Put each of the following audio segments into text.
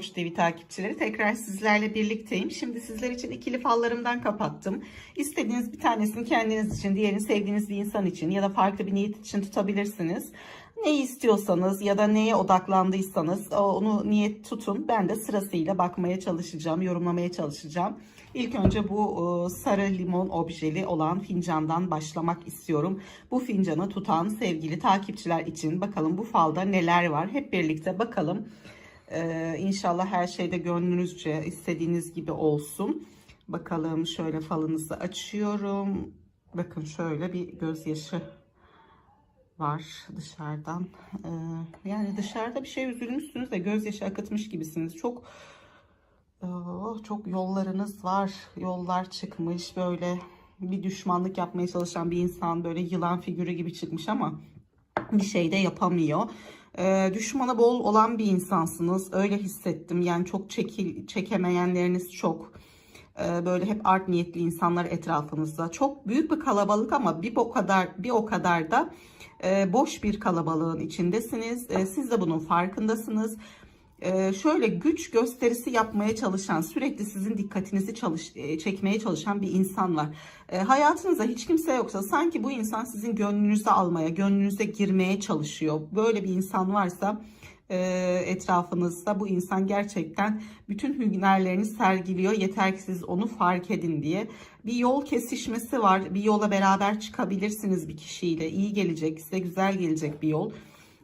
Burç TV takipçileri tekrar sizlerle birlikteyim. Şimdi sizler için ikili fallarımdan kapattım. İstediğiniz bir tanesini kendiniz için, diğerini sevdiğiniz bir insan için ya da farklı bir niyet için tutabilirsiniz. Ne istiyorsanız ya da neye odaklandıysanız onu niyet tutun. Ben de sırasıyla bakmaya çalışacağım, yorumlamaya çalışacağım. İlk önce bu sarı limon objeli olan fincandan başlamak istiyorum. Bu fincanı tutan sevgili takipçiler için bakalım bu falda neler var. Hep birlikte bakalım. Ee, inşallah her şeyde gönlünüzce istediğiniz gibi olsun. Bakalım şöyle falınızı açıyorum. Bakın şöyle bir gözyaşı var dışarıdan. Ee, yani dışarıda bir şey üzülmüşsünüz de gözyaşı akıtmış gibisiniz. Çok oh, çok yollarınız var. Yollar çıkmış böyle bir düşmanlık yapmaya çalışan bir insan böyle yılan figürü gibi çıkmış ama bir şey de yapamıyor. Ee, düşmana bol olan bir insansınız. Öyle hissettim. Yani çok çekil, çekemeyenleriniz çok. Ee, böyle hep art niyetli insanlar etrafınızda. Çok büyük bir kalabalık ama bir o kadar bir o kadar da e, boş bir kalabalığın içindesiniz. E, siz de bunun farkındasınız. E, şöyle güç gösterisi yapmaya çalışan, sürekli sizin dikkatinizi çalış, e, çekmeye çalışan bir insan var. E, hayatınızda hiç kimse yoksa sanki bu insan sizin gönlünüzü almaya, gönlünüze girmeye çalışıyor. Böyle bir insan varsa e, etrafınızda bu insan gerçekten bütün hünerlerini sergiliyor. Yeter ki siz onu fark edin diye. Bir yol kesişmesi var. Bir yola beraber çıkabilirsiniz bir kişiyle. İyi gelecek, size güzel gelecek bir yol.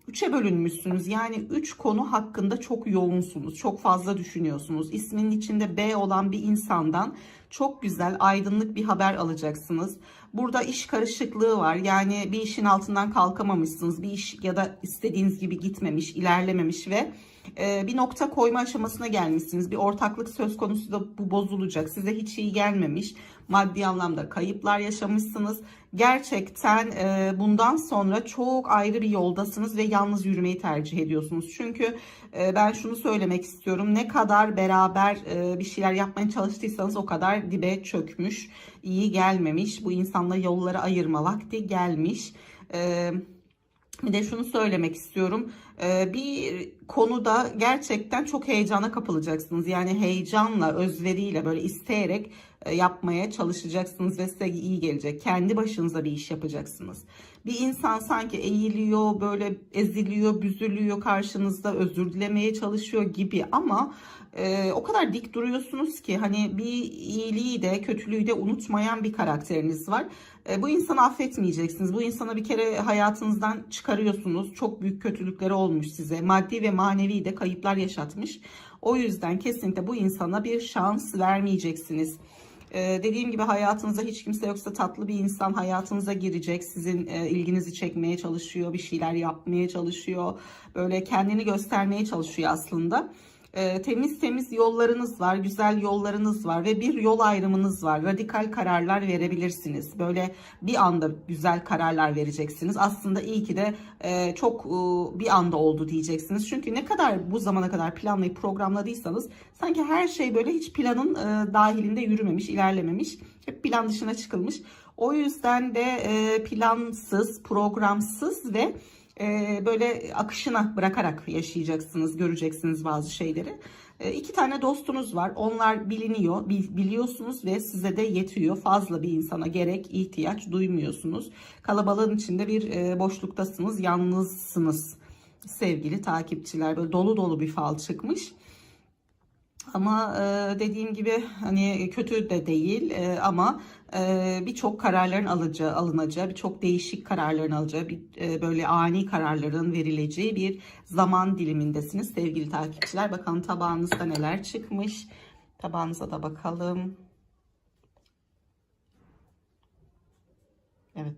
Üçe bölünmüşsünüz. Yani üç konu hakkında çok yoğunsunuz. Çok fazla düşünüyorsunuz. İsminin içinde B olan bir insandan çok güzel, aydınlık bir haber alacaksınız. Burada iş karışıklığı var. Yani bir işin altından kalkamamışsınız. Bir iş ya da istediğiniz gibi gitmemiş, ilerlememiş ve e, bir nokta koyma aşamasına gelmişsiniz. Bir ortaklık söz konusu da bu bozulacak. Size hiç iyi gelmemiş. Maddi anlamda kayıplar yaşamışsınız. Gerçekten e, bundan sonra çok ayrı bir yoldasınız ve yalnız yürümeyi tercih ediyorsunuz. Çünkü e, ben şunu söylemek istiyorum. Ne kadar beraber bir şeyler yapmaya çalıştıysanız o kadar dibe çökmüş. iyi gelmemiş. Bu insanla yolları ayırma vakti gelmiş. Bir de şunu söylemek istiyorum. Bir konuda gerçekten çok heyecana kapılacaksınız. Yani heyecanla, özveriyle böyle isteyerek yapmaya çalışacaksınız ve size iyi gelecek. Kendi başınıza bir iş yapacaksınız. Bir insan sanki eğiliyor, böyle eziliyor, büzülüyor karşınızda, özür dilemeye çalışıyor gibi ama e, o kadar dik duruyorsunuz ki hani bir iyiliği de kötülüğü de unutmayan bir karakteriniz var. E, bu insanı affetmeyeceksiniz. Bu insana bir kere hayatınızdan çıkarıyorsunuz. Çok büyük kötülükleri olmuş size. Maddi ve manevi de kayıplar yaşatmış. O yüzden kesinlikle bu insana bir şans vermeyeceksiniz. Ee, dediğim gibi hayatınızda hiç kimse yoksa tatlı bir insan hayatınıza girecek. Sizin e, ilginizi çekmeye çalışıyor, bir şeyler yapmaya çalışıyor. Böyle kendini göstermeye çalışıyor aslında e, temiz temiz yollarınız var, güzel yollarınız var ve bir yol ayrımınız var. Radikal kararlar verebilirsiniz. Böyle bir anda güzel kararlar vereceksiniz. Aslında iyi ki de e, çok e, bir anda oldu diyeceksiniz. Çünkü ne kadar bu zamana kadar planlayıp programladıysanız sanki her şey böyle hiç planın e, dahilinde yürümemiş, ilerlememiş. Hep plan dışına çıkılmış. O yüzden de e, plansız, programsız ve e, böyle akışına bırakarak yaşayacaksınız, göreceksiniz bazı şeyleri. E, iki tane dostunuz var. Onlar biliniyor, bil, biliyorsunuz ve size de yetiyor. Fazla bir insana gerek, ihtiyaç duymuyorsunuz. Kalabalığın içinde bir e, boşluktasınız, yalnızsınız sevgili takipçiler. Böyle dolu dolu bir fal çıkmış. Ama e, dediğim gibi hani kötü de değil e, ama e, birçok kararların alınacağı, alınacağı, birçok değişik kararların alacağı, bir, e, böyle ani kararların verileceği bir zaman dilimindesiniz sevgili takipçiler. Bakalım tabağınızda neler çıkmış. Tabağınıza da bakalım. Evet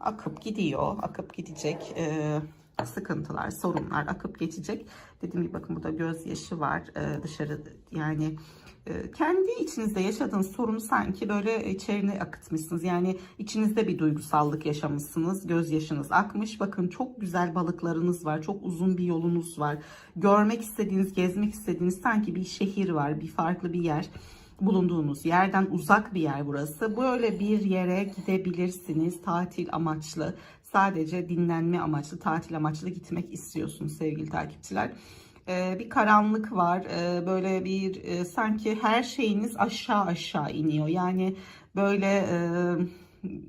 akıp gidiyor, akıp gidecek. Ee, sıkıntılar, sorunlar akıp geçecek. Dediğim gibi bakın burada gözyaşı var ee, dışarı yani e, kendi içinizde yaşadığınız sorunu sanki böyle içerine akıtmışsınız. Yani içinizde bir duygusallık yaşamışsınız. Gözyaşınız akmış. Bakın çok güzel balıklarınız var. Çok uzun bir yolunuz var. Görmek istediğiniz, gezmek istediğiniz sanki bir şehir var. Bir farklı bir yer bulunduğunuz yerden uzak bir yer burası. Böyle bir yere gidebilirsiniz tatil amaçlı sadece dinlenme amaçlı, tatil amaçlı gitmek istiyorsunuz sevgili takipçiler. e, bir karanlık var. E, böyle bir e, sanki her şeyiniz aşağı aşağı iniyor. Yani böyle e,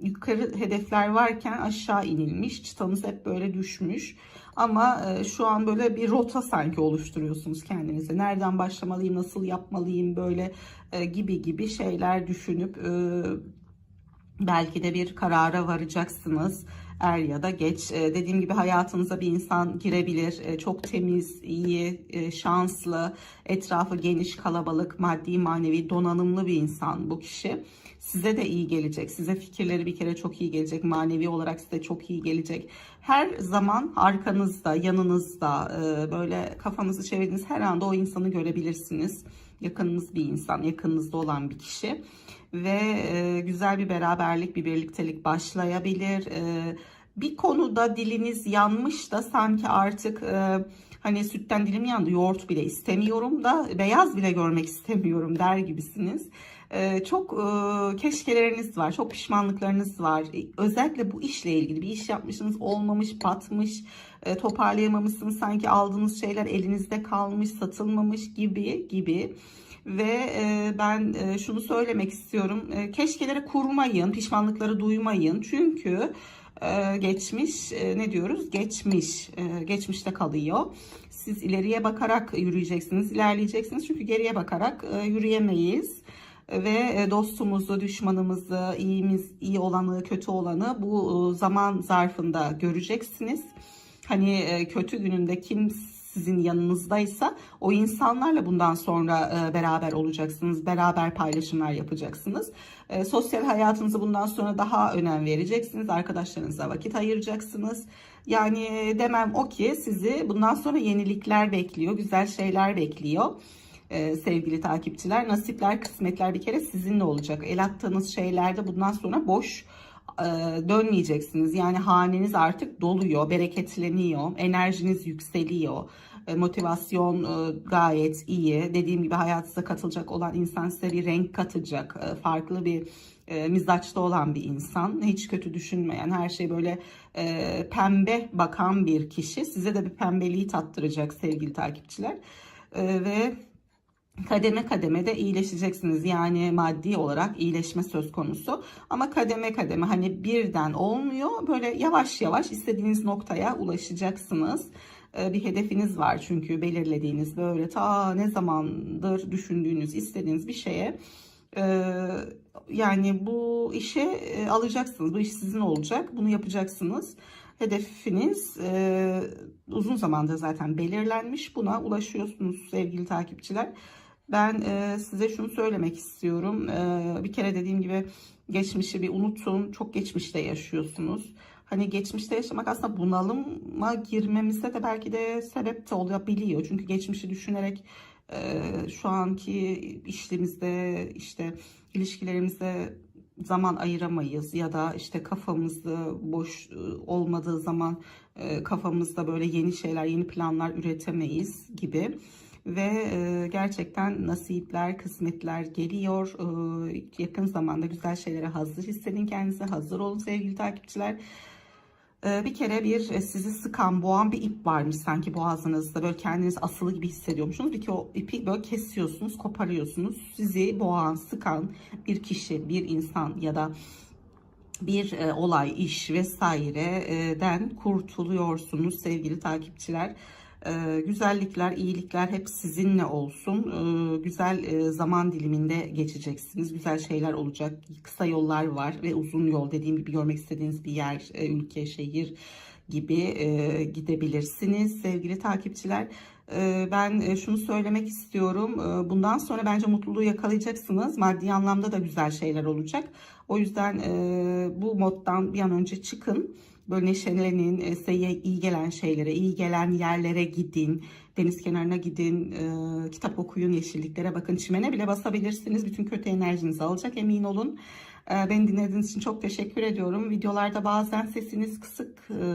yukarı hedefler varken aşağı inilmiş. Çıtanız hep böyle düşmüş. Ama e, şu an böyle bir rota sanki oluşturuyorsunuz kendinize. Nereden başlamalıyım, nasıl yapmalıyım böyle gibi gibi şeyler düşünüp belki de bir karara varacaksınız er ya da geç. E, dediğim gibi hayatınıza bir insan girebilir. E, çok temiz, iyi, e, şanslı, etrafı geniş, kalabalık, maddi, manevi, donanımlı bir insan bu kişi. Size de iyi gelecek. Size fikirleri bir kere çok iyi gelecek. Manevi olarak size çok iyi gelecek. Her zaman arkanızda, yanınızda e, böyle kafanızı çevirdiğiniz her anda o insanı görebilirsiniz. Yakınınız bir insan, yakınınızda olan bir kişi ve e, güzel bir beraberlik, bir birliktelik başlayabilir. E, bir konuda diliniz yanmış da sanki artık e, hani sütten dilim yandı, yoğurt bile istemiyorum da beyaz bile görmek istemiyorum der gibisiniz. E, çok e, keşkeleriniz var, çok pişmanlıklarınız var. E, özellikle bu işle ilgili bir iş yapmışsınız, olmamış, batmış, e, toparlayamamışsınız. Sanki aldığınız şeyler elinizde kalmış, satılmamış gibi gibi ve e, ben şunu söylemek istiyorum. Keşkelere kurmayın, pişmanlıkları duymayın. Çünkü geçmiş ne diyoruz? Geçmiş, geçmişte kalıyor. Siz ileriye bakarak yürüyeceksiniz, ilerleyeceksiniz. Çünkü geriye bakarak yürüyemeyiz ve e, dostumuzu, düşmanımızı, iyimiz, iyi olanı, kötü olanı bu e, zaman zarfında göreceksiniz. Hani e, kötü gününde kim sizin yanınızdaysa o insanlarla bundan sonra beraber olacaksınız. Beraber paylaşımlar yapacaksınız. Sosyal hayatınızı bundan sonra daha önem vereceksiniz. Arkadaşlarınıza vakit ayıracaksınız. Yani demem o ki sizi bundan sonra yenilikler bekliyor, güzel şeyler bekliyor. Ee, sevgili takipçiler, nasipler, kısmetler bir kere sizinle olacak. El attığınız şeylerde bundan sonra boş e, dönmeyeceksiniz. Yani haneniz artık doluyor, bereketleniyor, enerjiniz yükseliyor. E, motivasyon e, gayet iyi. Dediğim gibi hayatınıza katılacak olan insan size bir renk katacak. E, farklı bir mizaçta olan bir insan. Hiç kötü düşünmeyen, her şey böyle pembe bakan bir kişi. Size de bir pembeliği tattıracak sevgili takipçiler. Ve kademe kademe de iyileşeceksiniz. Yani maddi olarak iyileşme söz konusu. Ama kademe kademe hani birden olmuyor. Böyle yavaş yavaş istediğiniz noktaya ulaşacaksınız. Ee, bir hedefiniz var çünkü belirlediğiniz böyle ta ne zamandır düşündüğünüz, istediğiniz bir şeye e, yani bu işe e, alacaksınız. Bu iş sizin olacak. Bunu yapacaksınız. Hedefiniz e, uzun zamandır zaten belirlenmiş. Buna ulaşıyorsunuz sevgili takipçiler. Ben e, size şunu söylemek istiyorum. E, bir kere dediğim gibi geçmişi bir unutun. Çok geçmişte yaşıyorsunuz. Hani geçmişte yaşamak aslında bunalıma girmemize de belki de sebep de olabiliyor. Çünkü geçmişi düşünerek e, şu anki işlemizde işte ilişkilerimizde zaman ayıramayız ya da işte kafamızda boş e, olmadığı zaman e, kafamızda böyle yeni şeyler, yeni planlar üretemeyiz gibi ve gerçekten nasipler, kısmetler geliyor. Yakın zamanda güzel şeylere hazır hissedin kendinize. Hazır olun sevgili takipçiler. Bir kere bir e, sizi sıkan, boğan bir ip varmış sanki boğazınızda. Böyle kendiniz asılı gibi hissediyormuşsunuz. Bir ki o ipi böyle kesiyorsunuz, koparıyorsunuz. Sizi boğan, sıkan bir kişi, bir insan ya da bir e, olay, iş vesaireden kurtuluyorsunuz sevgili takipçiler. E, güzellikler, iyilikler hep sizinle olsun. E, güzel e, zaman diliminde geçeceksiniz. Güzel şeyler olacak. Kısa yollar var ve uzun yol dediğim gibi görmek istediğiniz bir yer, e, ülke, şehir gibi e, gidebilirsiniz sevgili takipçiler. Ben şunu söylemek istiyorum. Bundan sonra bence mutluluğu yakalayacaksınız. Maddi anlamda da güzel şeyler olacak. O yüzden e, bu moddan bir an önce çıkın. Böyle neşelenin, e, size iyi gelen şeylere, iyi gelen yerlere gidin. Deniz kenarına gidin, e, kitap okuyun, yeşilliklere bakın. Çimene bile basabilirsiniz. Bütün kötü enerjinizi alacak emin olun. E, beni dinlediğiniz için çok teşekkür ediyorum. Videolarda bazen sesiniz kısık e,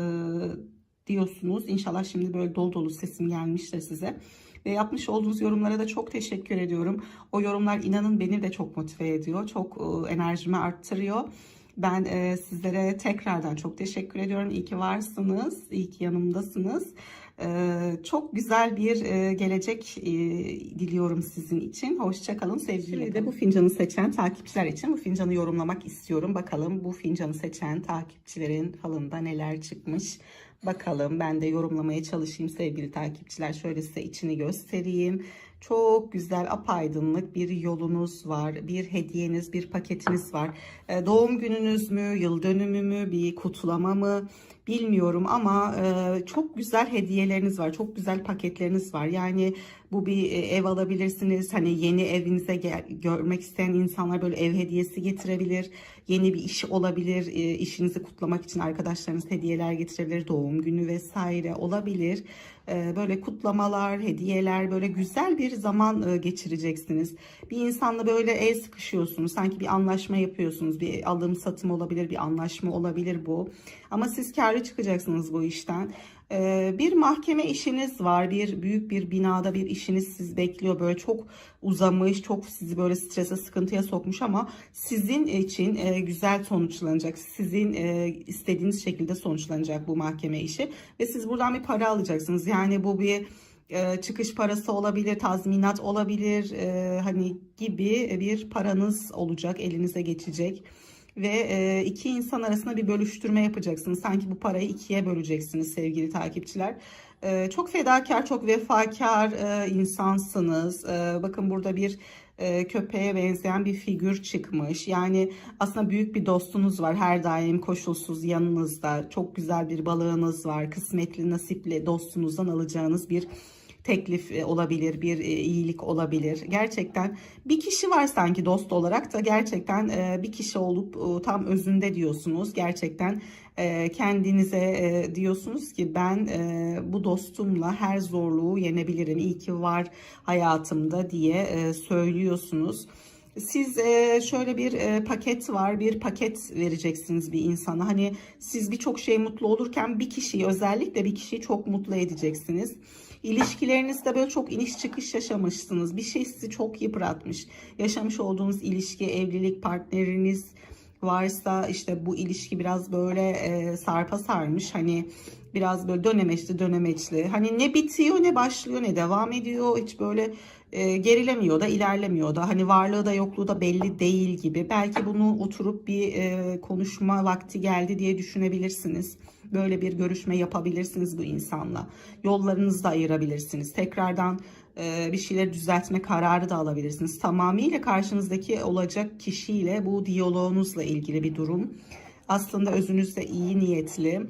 diyorsunuz. İnşallah şimdi böyle dolu dolu sesim gelmiştir size. Ve yapmış olduğunuz yorumlara da çok teşekkür ediyorum. O yorumlar inanın beni de çok motive ediyor. Çok e, enerjimi arttırıyor. Ben e, sizlere tekrardan çok teşekkür ediyorum. İyi ki varsınız. İyi ki yanımdasınız. Ee, çok güzel bir e, gelecek e, diliyorum sizin için. Hoşçakalın sevgiyle. Şimdi de bu fincanı seçen takipçiler için bu fincanı yorumlamak istiyorum. Bakalım bu fincanı seçen takipçilerin falında neler çıkmış. Bakalım ben de yorumlamaya çalışayım sevgili takipçiler. Şöyle size içini göstereyim. Çok güzel apaydınlık bir yolunuz var. Bir hediyeniz, bir paketiniz var. Ee, doğum gününüz mü, yıl dönümü mü, bir kutlama mı bilmiyorum ama e, çok güzel hediyeleriniz var. Çok güzel paketleriniz var. Yani bu bir e, ev alabilirsiniz. Hani yeni evinize gel, görmek isteyen insanlar böyle ev hediyesi getirebilir. Yeni bir iş olabilir. E, işinizi kutlamak için arkadaşlarınız hediyeler getirebilir. Doğum günü vesaire olabilir. E, böyle kutlamalar, hediyeler böyle güzel bir zaman e, geçireceksiniz. Bir insanla böyle el sıkışıyorsunuz. Sanki bir anlaşma yapıyorsunuz. Bir alım satım olabilir, bir anlaşma olabilir bu. Ama siz karlı çıkacaksınız bu işten. Ee, bir mahkeme işiniz var. Bir büyük bir binada bir işiniz siz bekliyor. Böyle çok uzamış, çok sizi böyle strese, sıkıntıya sokmuş ama sizin için e, güzel sonuçlanacak. Sizin e, istediğiniz şekilde sonuçlanacak bu mahkeme işi ve siz buradan bir para alacaksınız. Yani bu bir e, çıkış parası olabilir, tazminat olabilir, hani gibi bir paranız olacak, elinize geçecek ve e, iki insan arasında bir bölüştürme yapacaksınız. Sanki bu parayı ikiye böleceksiniz sevgili takipçiler. E, çok fedakar, çok vefakar e, insansınız. E, bakın burada bir e, köpeğe benzeyen bir figür çıkmış. Yani aslında büyük bir dostunuz var. Her daim koşulsuz yanınızda. Çok güzel bir balığınız var. Kısmetli, nasipli dostunuzdan alacağınız bir teklif e, olabilir, bir e, iyilik olabilir. Gerçekten bir kişi var sanki dost olarak da gerçekten e, bir kişi olup tam özünde diyorsunuz. Gerçekten kendinize diyorsunuz ki ben bu dostumla her zorluğu yenebilirim. İyi ki var hayatımda diye söylüyorsunuz. Siz şöyle bir paket var, bir paket vereceksiniz bir insana. Hani siz birçok şey mutlu olurken bir kişiyi özellikle bir kişiyi çok mutlu edeceksiniz. İlişkilerinizde böyle çok iniş çıkış yaşamışsınız. Bir şey sizi çok yıpratmış. Yaşamış olduğunuz ilişki, evlilik partneriniz varsa işte bu ilişki biraz böyle e, sarpa sarmış. Hani biraz böyle dönemeçli dönemeçli. Hani ne bitiyor ne başlıyor ne devam ediyor. Hiç böyle e, gerilemiyor da ilerlemiyor da. Hani varlığı da yokluğu da belli değil gibi. Belki bunu oturup bir e, konuşma vakti geldi diye düşünebilirsiniz. Böyle bir görüşme yapabilirsiniz bu insanla. Yollarınızı da ayırabilirsiniz. Tekrardan e, bir şeyleri düzeltme kararı da alabilirsiniz. Tamamıyla karşınızdaki olacak kişiyle bu diyaloğunuzla ilgili bir durum. Aslında özünüzde iyi niyetli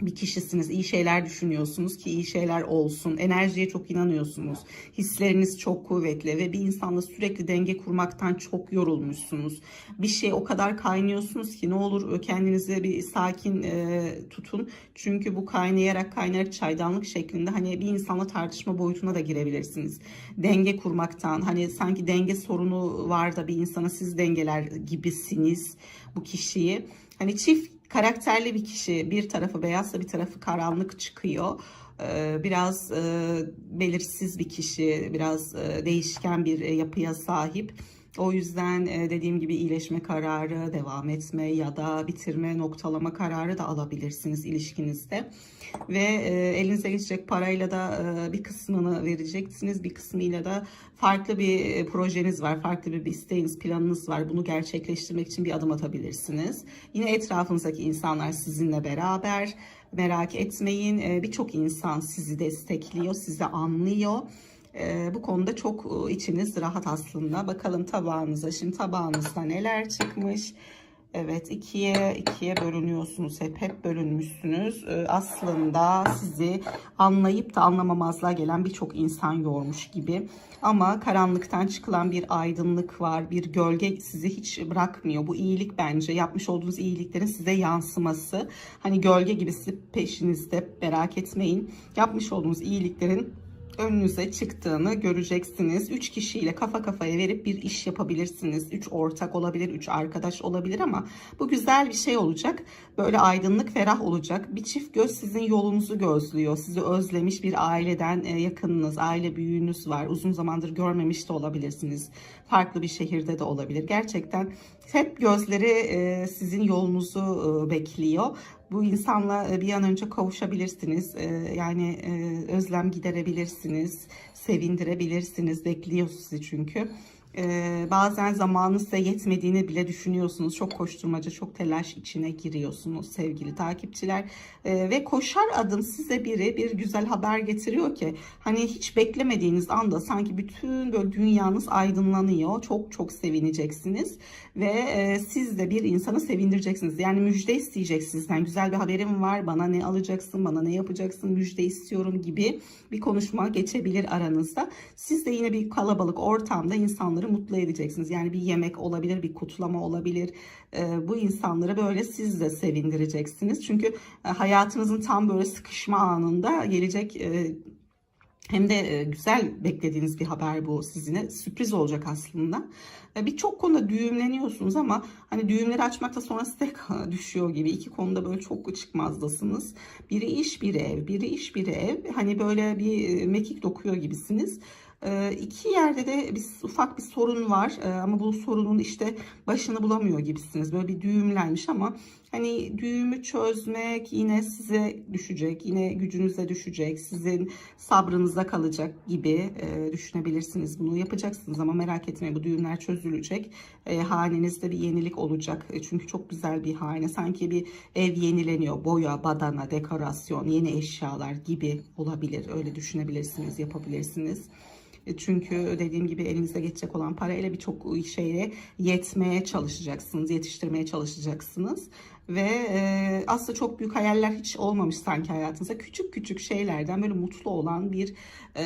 bir kişisiniz. İyi şeyler düşünüyorsunuz ki iyi şeyler olsun. Enerjiye çok inanıyorsunuz. Hisleriniz çok kuvvetli ve bir insanla sürekli denge kurmaktan çok yorulmuşsunuz. Bir şey o kadar kaynıyorsunuz ki ne olur kendinizi bir sakin e, tutun. Çünkü bu kaynayarak kaynayarak çaydanlık şeklinde hani bir insanla tartışma boyutuna da girebilirsiniz. Denge kurmaktan hani sanki denge sorunu var da bir insana siz dengeler gibisiniz bu kişiyi. Hani çift karakterli bir kişi bir tarafı beyazsa bir tarafı karanlık çıkıyor. Ee, biraz e, belirsiz bir kişi, biraz e, değişken bir e, yapıya sahip. O yüzden dediğim gibi iyileşme kararı, devam etme ya da bitirme, noktalama kararı da alabilirsiniz ilişkinizde. Ve elinize geçecek parayla da bir kısmını vereceksiniz. Bir kısmıyla da farklı bir projeniz var, farklı bir isteğiniz, planınız var. Bunu gerçekleştirmek için bir adım atabilirsiniz. Yine etrafınızdaki insanlar sizinle beraber. Merak etmeyin. Birçok insan sizi destekliyor, sizi anlıyor. Ee, bu konuda çok e, içiniz rahat aslında. Bakalım tabağınıza. Şimdi tabağınızda neler çıkmış? Evet ikiye ikiye bölünüyorsunuz hep hep bölünmüşsünüz. Ee, aslında sizi anlayıp da anlamamazlığa gelen birçok insan yormuş gibi. Ama karanlıktan çıkılan bir aydınlık var. Bir gölge sizi hiç bırakmıyor. Bu iyilik bence. Yapmış olduğunuz iyiliklerin size yansıması. Hani gölge gibi sizi peşinizde merak etmeyin. Yapmış olduğunuz iyiliklerin önünüze çıktığını göreceksiniz. 3 kişiyle kafa kafaya verip bir iş yapabilirsiniz. 3 ortak olabilir, 3 arkadaş olabilir ama bu güzel bir şey olacak. Böyle aydınlık, ferah olacak. Bir çift göz sizin yolunuzu gözlüyor. Sizi özlemiş bir aileden e, yakınınız, aile büyüğünüz var. Uzun zamandır görmemiş de olabilirsiniz. Farklı bir şehirde de olabilir. Gerçekten hep gözleri e, sizin yolunuzu e, bekliyor. Bu insanla e, bir an önce kavuşabilirsiniz. E, Yani e, özlem giderebilirsiniz, sevindirebilirsiniz. Bekliyor sizi çünkü. Ee, bazen zamanınız size yetmediğini bile düşünüyorsunuz. Çok koşturmaca, çok telaş içine giriyorsunuz sevgili takipçiler. Ee, ve koşar adım size biri bir güzel haber getiriyor ki hani hiç beklemediğiniz anda sanki bütün böyle dünyanız aydınlanıyor. Çok çok sevineceksiniz ve e, siz de bir insanı sevindireceksiniz. Yani müjde isteyecek sizden. Güzel bir haberim var. Bana ne alacaksın, bana ne yapacaksın, müjde istiyorum gibi bir konuşma geçebilir aranızda. Siz de yine bir kalabalık ortamda insanları mutlu edeceksiniz. Yani bir yemek olabilir, bir kutlama olabilir. Ee, bu insanları böyle siz de sevindireceksiniz. Çünkü e, hayatınızın tam böyle sıkışma anında gelecek e, hem de e, güzel beklediğiniz bir haber bu sizine. Sürpriz olacak aslında. Birçok konuda düğümleniyorsunuz ama hani düğümleri açmakta sonrası tek düşüyor gibi. İki konuda böyle çok çıkmazdasınız. Biri iş, biri ev. Biri iş, biri ev. Hani böyle bir mekik dokuyor gibisiniz. E, iki yerde de bir ufak bir sorun var E, ama bu sorunun işte başını bulamıyor gibisiniz. Böyle bir düğümlenmiş ama hani düğümü çözmek yine size düşecek, yine gücünüze düşecek, sizin sabrınıza kalacak gibi e, düşünebilirsiniz. Bunu yapacaksınız ama merak etmeyin bu düğümler çözülecek. E, hanenizde bir yenilik olacak. E, çünkü çok güzel bir hane. Sanki bir ev yenileniyor. Boya, badana, dekorasyon, yeni eşyalar gibi olabilir. Öyle düşünebilirsiniz, yapabilirsiniz. E, Çünkü dediğim gibi elinize geçecek olan parayla birçok şeye yetmeye çalışacaksınız, yetiştirmeye çalışacaksınız. Ve e, aslında çok büyük hayaller hiç olmamış sanki hayatınızda. Küçük küçük şeylerden böyle mutlu olan bir e,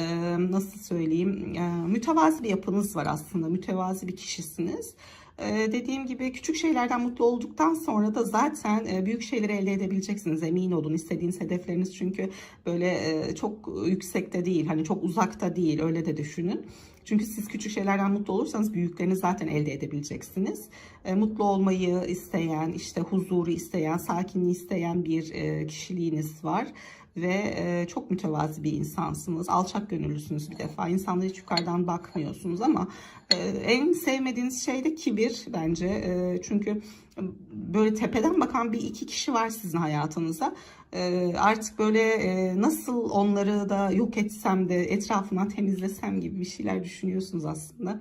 nasıl söyleyeyim e, mütevazi bir yapınız var aslında. Mütevazi bir kişisiniz. Ee, dediğim gibi küçük şeylerden mutlu olduktan sonra da zaten e, büyük şeyleri elde edebileceksiniz emin olun istediğiniz hedefleriniz çünkü böyle e, çok yüksekte değil hani çok uzakta değil öyle de düşünün. Çünkü siz küçük şeylerden mutlu olursanız büyüklerini zaten elde edebileceksiniz. E, mutlu olmayı isteyen, işte huzuru isteyen, sakinliği isteyen bir kişiliğiniz var ve e, çok mütevazi bir insansınız. Alçak gönüllüsünüz bir defa. İnsanlara hiç yukarıdan bakmıyorsunuz ama e, en sevmediğiniz şey de kibir bence. E, çünkü böyle tepeden bakan bir iki kişi var sizin hayatınıza. E, artık böyle e, nasıl onları da yok etsem de etrafından temizlesem gibi bir şeyler düşünüyorsunuz aslında.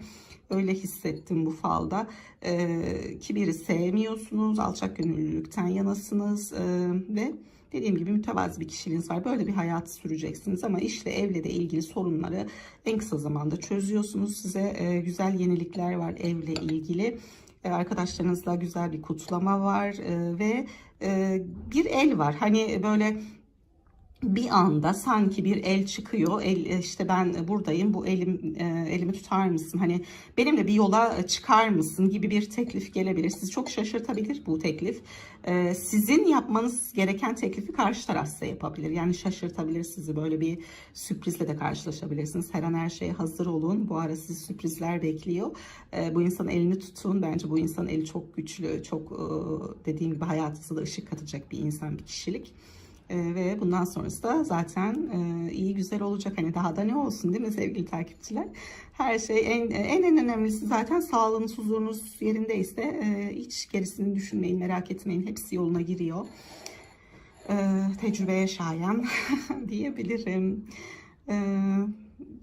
Öyle hissettim bu falda. E, kibiri sevmiyorsunuz, alçak gönüllülükten yanasınız e, ve Dediğim gibi mütevazi bir kişiliğiniz var. Böyle bir hayat süreceksiniz ama işle evle de ilgili sorunları en kısa zamanda çözüyorsunuz. Size e, güzel yenilikler var evle ilgili. E, arkadaşlarınızla güzel bir kutlama var e, ve e, bir el var. Hani böyle bir anda sanki bir el çıkıyor. El işte ben buradayım. Bu elim e, elimi tutar mısın? Hani benimle bir yola çıkar mısın gibi bir teklif gelebilir. Sizi çok şaşırtabilir bu teklif. E, sizin yapmanız gereken teklifi karşı taraf size yapabilir. Yani şaşırtabilir sizi. Böyle bir sürprizle de karşılaşabilirsiniz. Her an her şeye hazır olun. Bu ara sizi sürprizler bekliyor. E, bu insanın elini tutun. Bence bu insanın eli çok güçlü, çok e, dediğim gibi hayatınıza da ışık katacak bir insan, bir kişilik. Ee, ve bundan sonrası da zaten e, iyi güzel olacak. Hani daha da ne olsun değil mi sevgili takipçiler? Her şey en en, en önemlisi zaten sağlığınız, huzurunuz yerindeyse e, hiç gerisini düşünmeyin, merak etmeyin. Hepsi yoluna giriyor. E, tecrübeye şayan diyebilirim. E,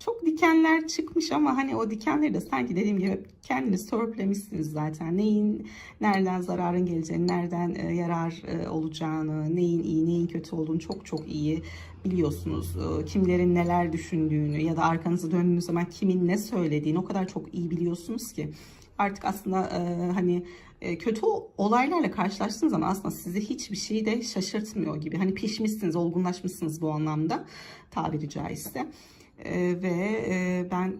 çok dikenler çıkmış ama hani o dikenleri de sanki dediğim gibi kendiniz törpülemişsiniz zaten. Neyin nereden zararın geleceğini, nereden e, yarar e, olacağını, neyin iyi, neyin kötü olduğunu çok çok iyi biliyorsunuz. E, kimlerin neler düşündüğünü ya da arkanızı döndüğünüz zaman kimin ne söylediğini o kadar çok iyi biliyorsunuz ki artık aslında hani kötü olaylarla karşılaştığınız zaman aslında sizi hiçbir şey de şaşırtmıyor gibi. Hani pişmişsiniz, olgunlaşmışsınız bu anlamda tabiri caizse. E, ve e, ben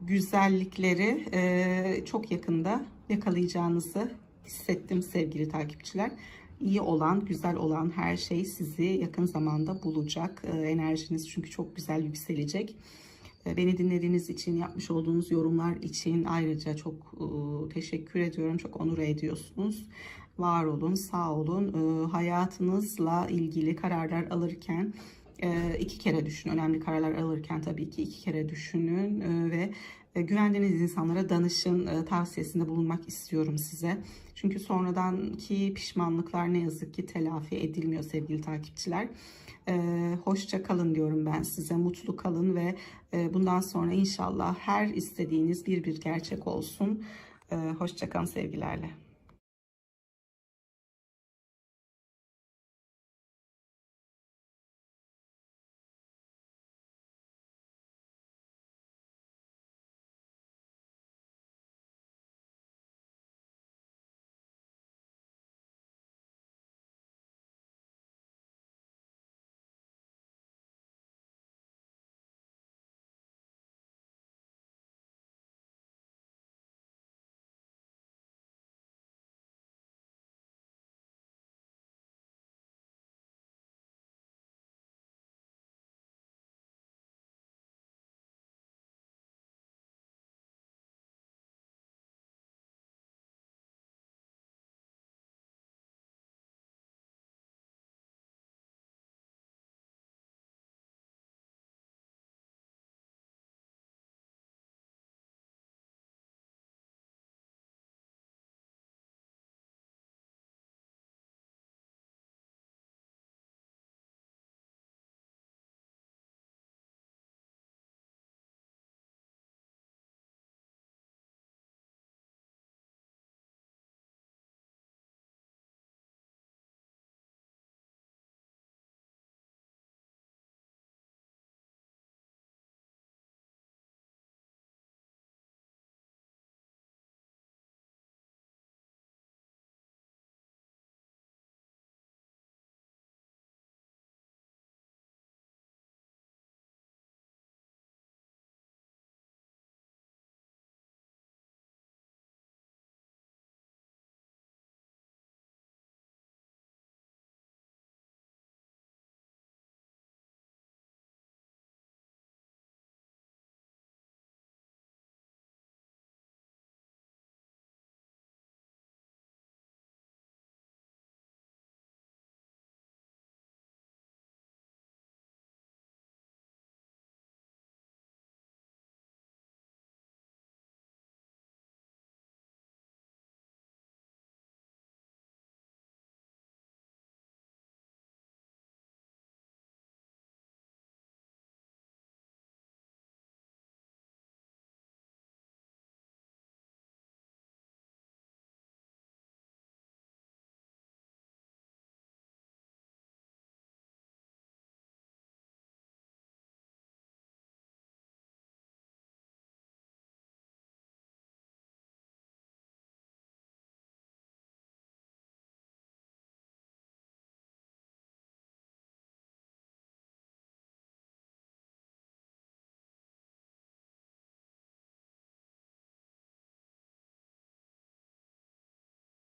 güzellikleri e, çok yakında yakalayacağınızı hissettim sevgili takipçiler. İyi olan, güzel olan her şey sizi yakın zamanda bulacak. E, enerjiniz çünkü çok güzel yükselecek. Beni dinlediğiniz için, yapmış olduğunuz yorumlar için ayrıca çok teşekkür ediyorum. Çok onur ediyorsunuz. Var olun, sağ olun. Hayatınızla ilgili kararlar alırken e, iki kere düşünün. Önemli kararlar alırken tabii ki iki kere düşünün e, ve e, güvendiğiniz insanlara danışın e, tavsiyesinde bulunmak istiyorum size. Çünkü sonradanki pişmanlıklar ne yazık ki telafi edilmiyor sevgili takipçiler. E, hoşça kalın diyorum ben size. Mutlu kalın ve bundan sonra inşallah her istediğiniz bir bir gerçek olsun. E, hoşça kalın sevgilerle.